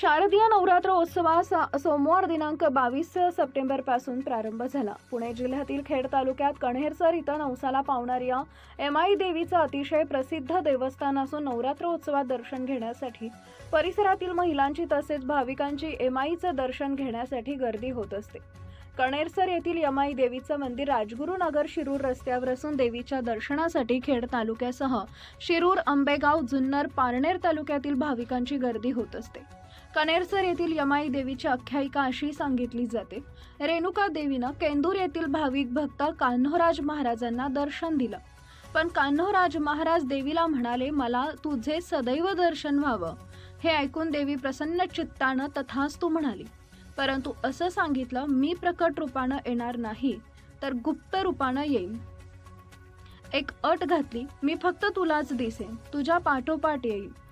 शारदीय नवरात्र उत्सवास सोमवार दिनांक बावीस सप्टेंबरपासून प्रारंभ झाला. पुणे जिल्ह्यातील खेड तालुक्यात कणेरसर इथं नवसाला पावणाऱ्या एम आई देवीचं अतिशय प्रसिद्ध देवस्थान असून नवरात्र उत्सवात दर्शन घेण्यासाठी परिसरातील महिलांची तसेच भाविकांची एमाईचं दर्शन घेण्यासाठी गर्दी होत असते. कणेरसर येथील यमाई देवीचं मंदिर राजगुरुनगर शिरूर रस्त्यावर असून देवीच्या दर्शनासाठी खेड तालुक्यासह शिरूर आंबेगाव जुन्नर पारनेर तालुक्यातील भाविकांची गर्दी होत असते. कनेरसर येथील यमाई देवीची आख्यायिका अशी सांगितली जाते. रेणुका देवीनं केंदूर येथील भाविक भक्त कान्होराज महाराजांना दर्शन दिलं. पण कान्होराज महाराज देवीला म्हणाले मला तुझे सदैव दर्शन व्हावं. हे ऐकून देवी प्रसन्न चित्तानं तू म्हणाली. परंतु असं सांगितलं मी प्रकट रूपानं येणार नाही तर गुप्त रूपानं येईन. एक अट घातली मी फक्त तुलाच दिसेन तुझ्या पाठोपाठ येईल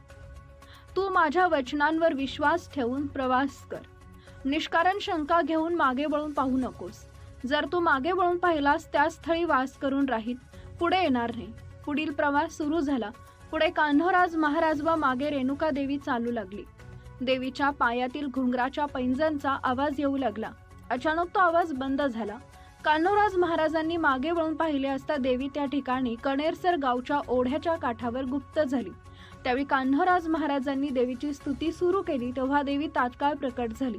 तू माझ्या वचनांवर विश्वास ठेवून प्रवास कर. निष्कारण शंका घेऊन मागे वळून पाहू नकोस. जर तू मागे वळून पाहिलास त्या स्थळी वास करून राहील. पुढे येणार नाही. पुढील प्रवास सुरू झाला. पुढे कान्होराज महाराज व मागे रेणुका देवी चालू लागली. देवीच्या पायातील घुंगराच्या पैंजणचा आवाज येऊ लागला. अचानक तो आवाज बंद झाला. कान्होराज महाराजांनी मागे वळून पाहिले असता देवी त्या ठिकाणी कणेरसर गावच्या ओढ्याच्या काठावर गुप्त झाली. त्यावेळी कान्होराज महाराजांनी देवीची स्तुती सुरू केली तेव्हा देवी तात्काळ प्रकट झाली.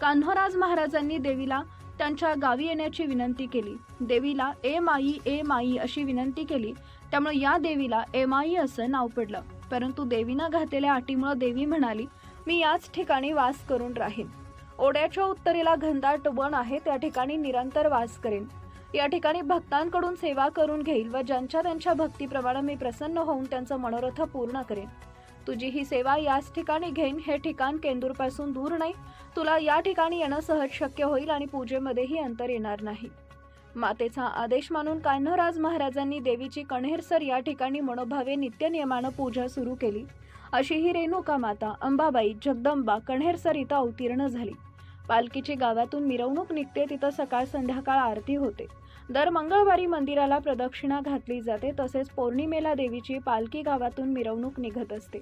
कान्होराज महाराजांनी देवीला त्यांच्या गावी येण्याची विनंती केली. देवीला ए माई ए माई अशी विनंती केली. त्यामुळे या देवीला ए माई असं नाव पडलं. परंतु देवीनं घातलेल्या अटीमुळे देवी म्हणाली मी याच ठिकाणी वास करून राहीन. ओढ्याच्या उत्तरेला घनदाट वन आहे त्या ठिकाणी निरंतर वास करेन. या ठिकाणी भक्तांकडून सेवा करून घेईल व ज्यांच्या त्यांच्या भक्तीप्रमाणे मी प्रसन्न होऊन त्यांचं मनोरथ पूर्ण करेन. तुझी ही सेवा याच ठिकाणी घेईन हे ठिकाण केंदूरपासून दूर नाही. तुला या ठिकाणी येणं सहज शक्य होईल आणि पूजेमध्येही अंतर येणार नाही. मातेचा आदेश मानून कान्हराज महाराजांनी देवीची कण्हेरसर या ठिकाणी मनोभावे नित्यनियमानं पूजा सुरू केली. अशी ही रेणुका माता अंबाबाई जगदंबा कण्हेरसर इथं अवतीर्ण झाली. पालखीची गावातून मिरवणूक निघते तिथं सकाळ संध्याकाळ आरती होते दर मंगळवारी मंदिराला प्रदक्षिणा घातली जाते तसेच पौर्णिमेला देवीची पालखी गावातून मिरवणूक निघत असते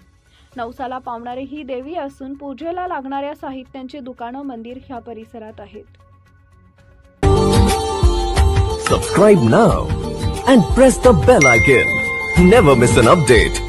नवसाला पावणारी ही देवी असून पूजेला लागणाऱ्या साहित्यांची दुकानं मंदिर ह्या परिसरात आहेत Subscribe now and press the bell icon. Never miss an update.